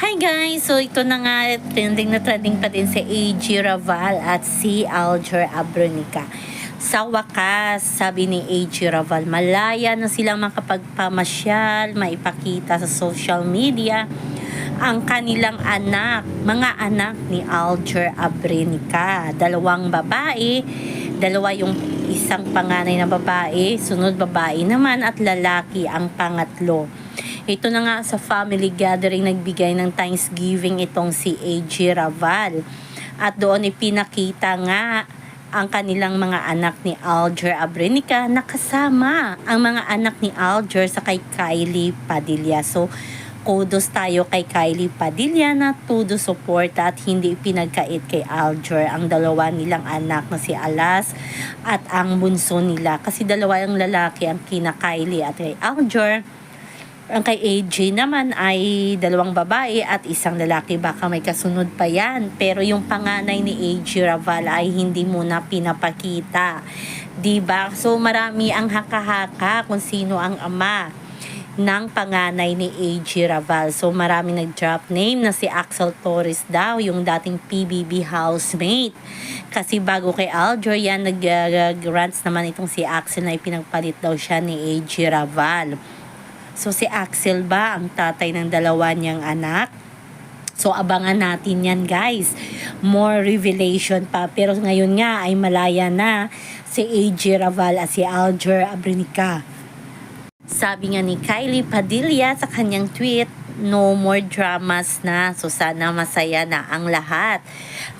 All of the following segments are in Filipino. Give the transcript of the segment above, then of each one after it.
Hi guys! So ito na nga, trending na trending pa din si AG Raval at si Alger Abronica. Sa wakas, sabi ni AG Raval, malaya na silang makapagpamasyal, maipakita sa social media ang kanilang anak, mga anak ni Alger Abrenica. Dalawang babae, dalawa yung isang panganay na babae, sunod babae naman at lalaki ang pangatlo. Ito na nga sa family gathering nagbigay ng Thanksgiving itong si AG Raval. At doon ipinakita nga ang kanilang mga anak ni Alger Abrenica nakasama ang mga anak ni Alger sa kay Kylie Padilla. So, kudos tayo kay Kylie Padilla na todo support at hindi pinagkait kay Alger ang dalawa nilang anak na si Alas at ang bunso nila. Kasi dalawa yung lalaki ang kina Kylie at kay Alger. Ang kay AJ naman ay dalawang babae at isang lalaki. Baka may kasunod pa yan. Pero yung panganay ni AJ Raval ay hindi muna pinapakita. 'Di ba So marami ang haka-haka kung sino ang ama ng panganay ni AG Raval. So marami nag-drop name na si Axel Torres daw, yung dating PBB housemate. Kasi bago kay Alger yan, nag-grants naman itong si Axel na ipinagpalit daw siya ni AG Raval. So si Axel ba ang tatay ng dalawa niyang anak? So abangan natin yan guys. More revelation pa. Pero ngayon nga ay malaya na si AJ Raval at si Alger Abrenica. Sabi nga ni Kylie Padilla sa kanyang tweet, no more dramas na. So sana masaya na ang lahat.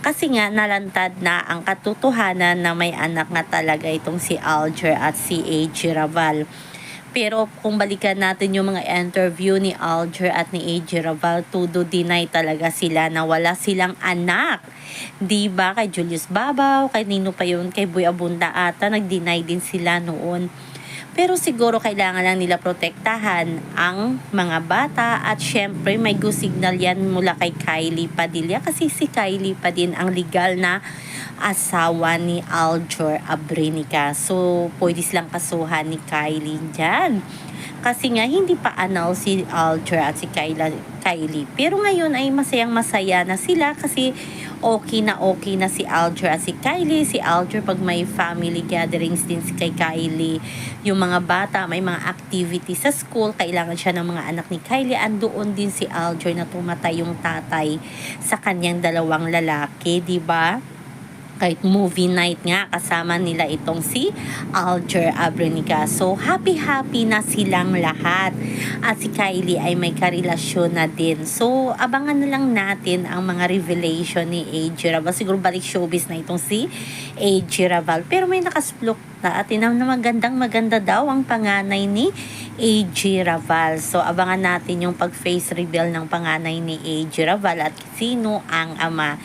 Kasi nga nalantad na ang katotohanan na may anak nga talaga itong si Alger at si AJ Raval. Pero kung balikan natin yung mga interview ni Alger at ni AJ Raval, todo deny talaga sila na wala silang anak. Di ba kay Julius Babaw, kay Nino pa yun, kay Boy Abunda ata, nag-deny din sila noon. Pero siguro kailangan lang nila protektahan ang mga bata at syempre may go signal yan mula kay Kylie Padilla kasi si Kylie pa din ang legal na asawa ni Aljor Abrenica. So, pwede silang kasuhan ni Kylie dyan. Kasi nga, hindi pa announce si Aljor at si Kyla, Kylie. Pero ngayon ay masayang masaya na sila kasi okay na okay na si Aljor at si Kylie. Si Aljor pag may family gatherings din si kay Kylie. Yung mga bata, may mga activities sa school, kailangan siya ng mga anak ni Kylie. Andoon din si Aljor na tumatay yung tatay sa kanyang dalawang lalaki, di ba? Kahit movie night nga kasama nila itong si Alger Abrenica. So happy-happy na silang lahat. At si Kylie ay may karelasyon na din. So abangan na lang natin ang mga revelation ni AJ Raval. Siguro balik showbiz na itong si AJ Raval. Pero may nakasplok na at na magandang maganda daw ang panganay ni AJ Raval. So abangan natin yung pag-face reveal ng panganay ni AJ Raval at sino ang ama.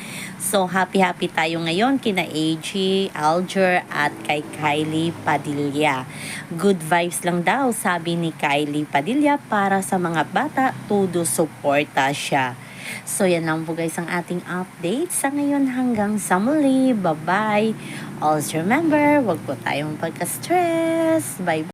So, happy-happy tayo ngayon kina AG, Alger, at kay Kylie Padilla. Good vibes lang daw, sabi ni Kylie Padilla, para sa mga bata, todo suporta siya. So, yan lang po guys ang ating update. Sa ngayon hanggang sa muli. Bye-bye. Also remember, wag po tayong pagka-stress. Bye-bye.